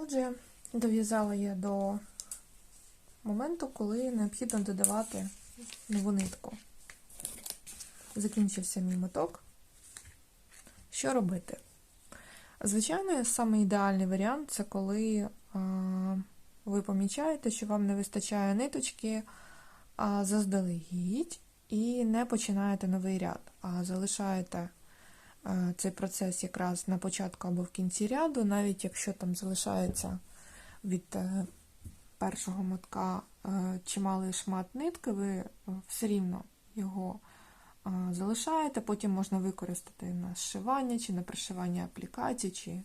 Отже, дов'язала я до моменту, коли необхідно додавати нову нитку. Закінчився мій моток. Що робити? Звичайно, саме ідеальний варіант це коли ви помічаєте, що вам не вистачає ниточки заздалегідь і не починаєте новий ряд, а залишаєте цей процес якраз на початку або в кінці ряду, навіть якщо там залишається від е, першого мотка е, чималий шмат нитки, ви е, все рівно його е, залишаєте, потім можна використати на зшивання чи на пришивання аплікацій, чи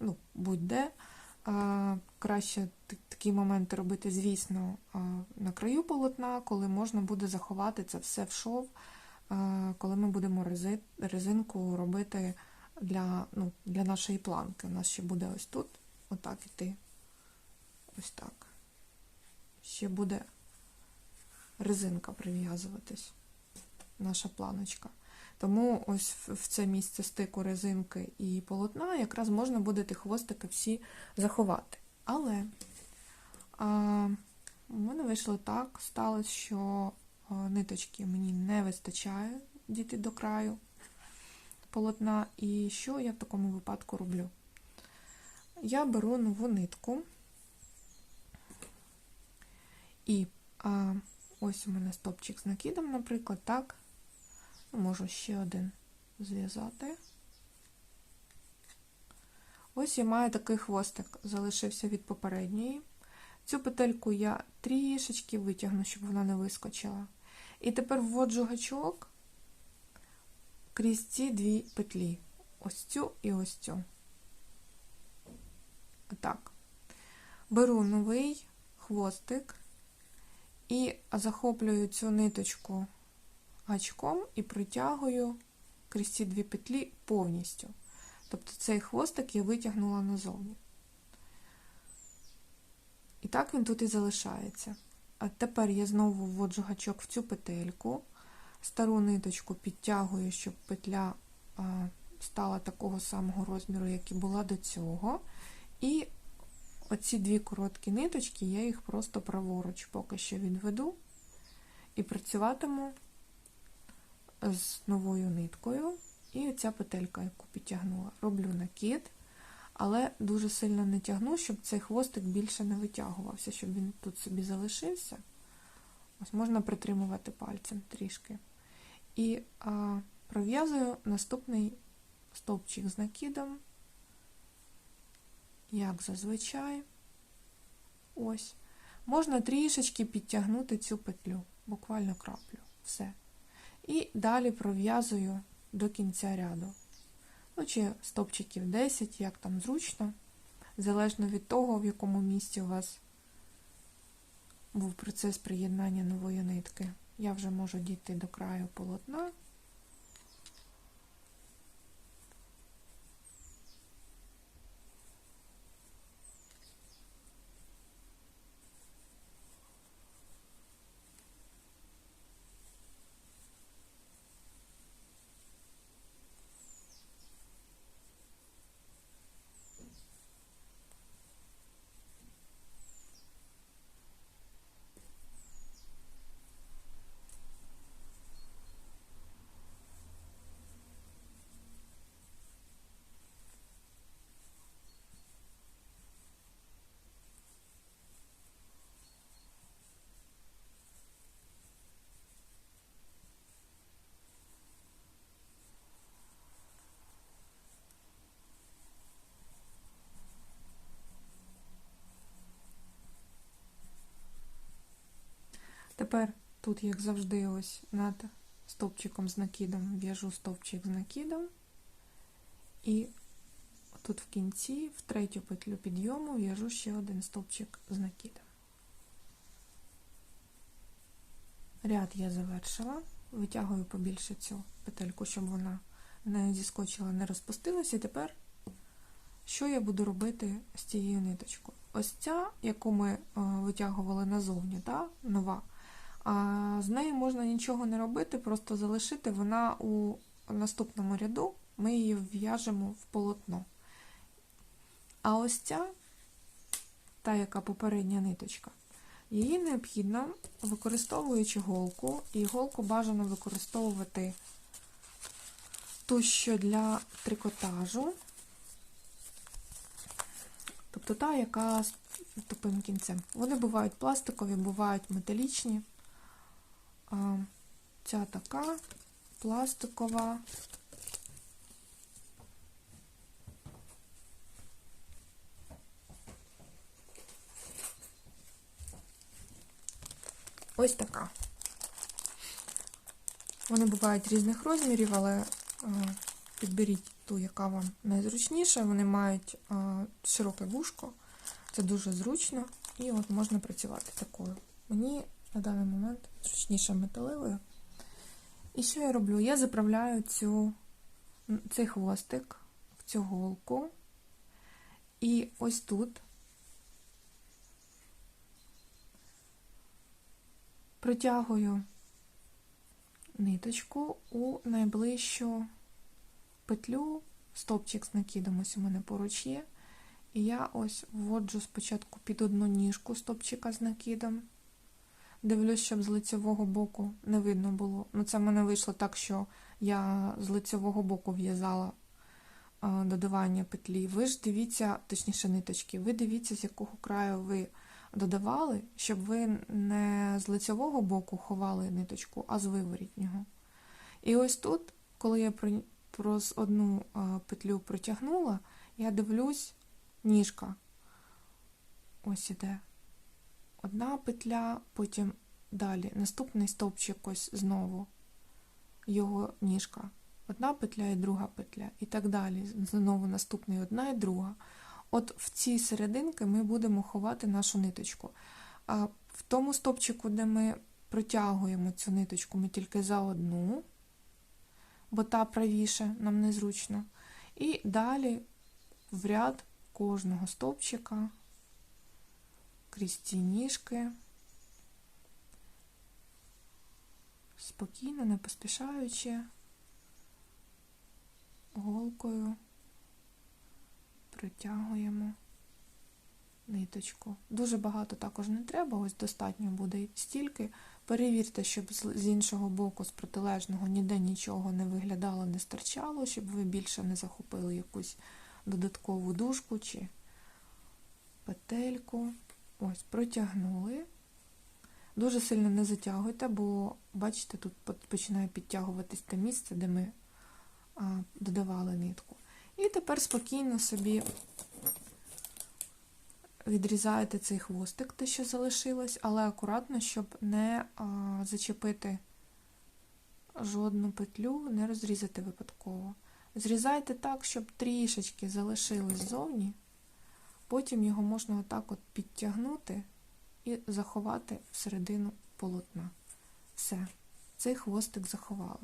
ну, будь-де. Е, Краще такі моменти робити, звісно, е, на краю полотна, коли можна буде заховати це все в шов, е, коли ми будемо резинку робити для, ну, для нашої планки. У нас ще буде ось тут, отак іти. Ось так. Ще буде резинка прив'язуватись, наша планочка. Тому ось в це місце стику резинки і полотна якраз можна буде ті хвостики всі заховати. Але а, у мене вийшло так, сталося, що ниточки мені не вистачає дійти до краю полотна. І що я в такому випадку роблю? Я беру нову нитку. І а, ось у мене стопчик з накидом, наприклад, так. Можу ще один зв'язати. Ось я маю такий хвостик, залишився від попередньої. Цю петельку я трішечки витягну, щоб вона не вискочила. І тепер вводжу гачок крізь ці дві петлі. Ось цю і ось цю. Отак. Беру новий хвостик і захоплюю цю ниточку гачком і притягую крізь ці дві петлі повністю. Тобто цей хвостик я витягнула назовні. І так він тут і залишається. Тепер я знову вводжу гачок в цю петельку, стару ниточку підтягую, щоб петля стала такого самого розміру, як і була до цього. І оці дві короткі ниточки, я їх просто праворуч поки що відведу і працюватиму з новою ниткою. І оця петелька, яку підтягнула. Роблю накид, але дуже сильно не тягну, щоб цей хвостик більше не витягувався, щоб він тут собі залишився. Ось можна притримувати пальцем трішки. І а, пров'язую наступний стовпчик з накидом, як зазвичай. Ось. Можна трішечки підтягнути цю петлю, буквально краплю. Все. І далі пров'язую до кінця ряду. Ну, чи стопчиків 10, як там зручно, залежно від того, в якому місці у вас був процес приєднання нової нитки. Я вже можу дійти до краю полотна. Тепер тут, як завжди, ось над стовпчиком з накидом в'яжу стовпчик з накидом. І тут в кінці, в третю петлю підйому, в'яжу ще один стовпчик з накидом. Ряд я завершила, витягую побільше цю петельку, щоб вона не зіскочила, не розпустилася. І тепер, що я буду робити з цією ниточкою? Ось ця, яку ми е, витягували назовні, та, нова, з нею можна нічого не робити, просто залишити вона у наступному ряду, ми її в'яжемо в полотно. А ось ця та яка попередня ниточка. Її необхідно, використовуючи голку, і голку бажано використовувати ту, що для трикотажу, тобто та, яка з тупим кінцем. Вони бувають пластикові, бувають металічні. Ця така пластикова. Ось така. Вони бувають різних розмірів, але е, підберіть ту, яка вам найзручніша. Вони мають е, широке вушко, це дуже зручно, і от можна працювати такою. Мені на даний момент зручніше металевою. І що я роблю? Я заправляю цю, цей хвостик в цю голку, і ось тут протягую ниточку у найближчу петлю, стопчик з накидом ось у мене поруч є. І я ось вводжу спочатку під одну ніжку стопчика з накидом. Дивлюсь, щоб з лицевого боку не видно було. Ну, це в мене вийшло так, що я з лицевого боку в'язала додавання петлі. Ви ж дивіться, точніше, ниточки, ви дивіться, з якого краю ви додавали, щоб ви не з лицевого боку ховали ниточку, а з виворітнього. І ось тут, коли я про одну петлю протягнула, я дивлюсь, ніжка. Ось іде. Одна петля, потім далі. Наступний стовпчик ось знову, його ніжка. Одна петля і друга петля. І так далі. Знову наступний одна і друга. От в ці серединки ми будемо ховати нашу ниточку. А в тому стопчику, де ми протягуємо цю ниточку, ми тільки за одну, бо та правіше, нам незручно. І далі в ряд кожного стовпчика, крізь ці спокійно, не поспішаючи, голкою притягуємо ниточку. Дуже багато також не треба, ось достатньо буде стільки. Перевірте, щоб з іншого боку, з протилежного, ніде нічого не виглядало, не стирчало, щоб ви більше не захопили якусь додаткову дужку чи петельку. Ось, протягнули. Дуже сильно не затягуйте, бо, бачите, тут починає підтягуватись те місце, де ми а, додавали нитку. І тепер спокійно собі відрізаєте цей хвостик, те, що залишилось, але акуратно, щоб не а, зачепити жодну петлю, не розрізати випадково. Зрізайте так, щоб трішечки залишилось ззовні, потім його можна отак от підтягнути і заховати всередину полотна. Все, цей хвостик заховали.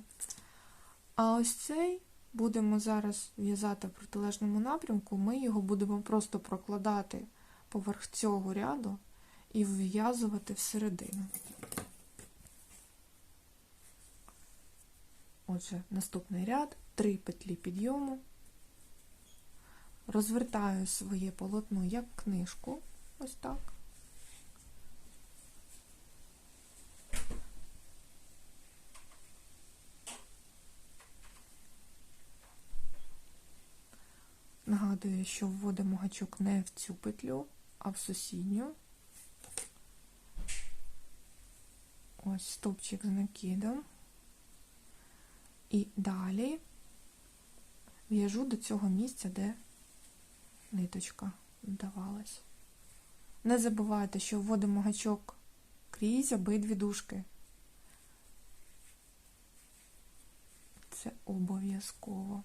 А ось цей будемо зараз в'язати в протилежному напрямку, ми його будемо просто прокладати поверх цього ряду і вв'язувати всередину. Отже, наступний ряд, три петлі підйому, розвертаю своє полотно як книжку, ось так. Нагадую, що вводимо гачок не в цю петлю, а в сусідню. Ось стовпчик з накидом. І далі в'яжу до цього місця, де ниточка вдавалась. Не забувайте, що вводимо гачок крізь обидві дужки. Це обов'язково.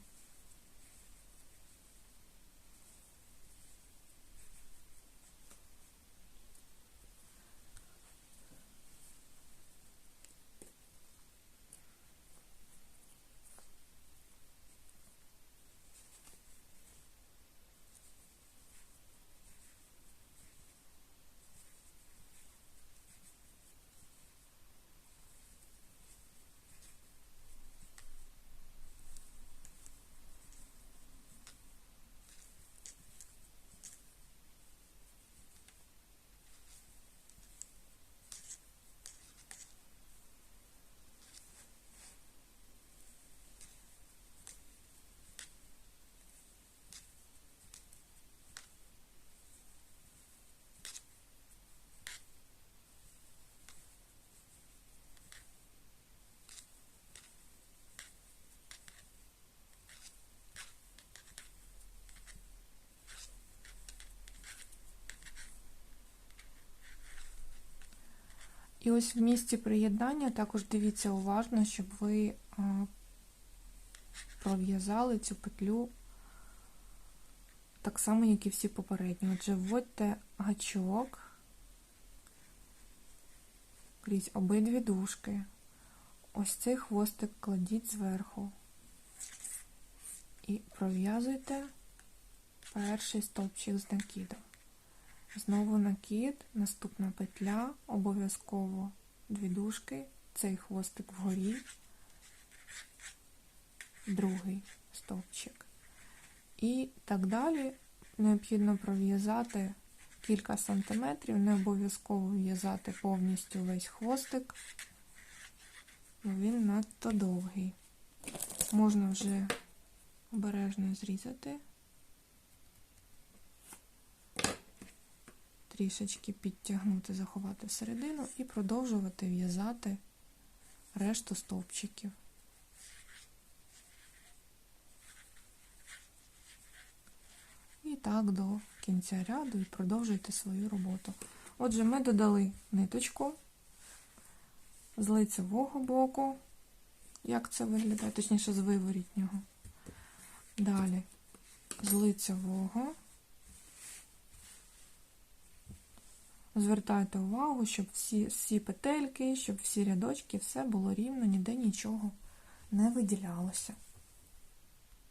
І ось в місці приєднання також дивіться уважно, щоб ви пров'язали цю петлю так само, як і всі попередні. Отже, вводьте гачок крізь обидві дужки. Ось цей хвостик кладіть зверху і пров'язуйте перший стовпчик з накидом. Знову накид, наступна петля, обов'язково дві дужки, цей хвостик вгорі, другий стовпчик. І так далі необхідно пров'язати кілька сантиметрів, не обов'язково в'язати повністю весь хвостик, бо він надто довгий. Можна вже обережно зрізати. Трішечки підтягнути, заховати всередину і продовжувати в'язати решту стовпчиків. І так до кінця ряду і продовжуйте свою роботу. Отже, ми додали ниточку з лицевого боку, як це виглядає, точніше з виворітнього. Далі з лицевого. Звертайте увагу, щоб всі, всі петельки, щоб всі рядочки, все було рівно, ніде нічого не виділялося.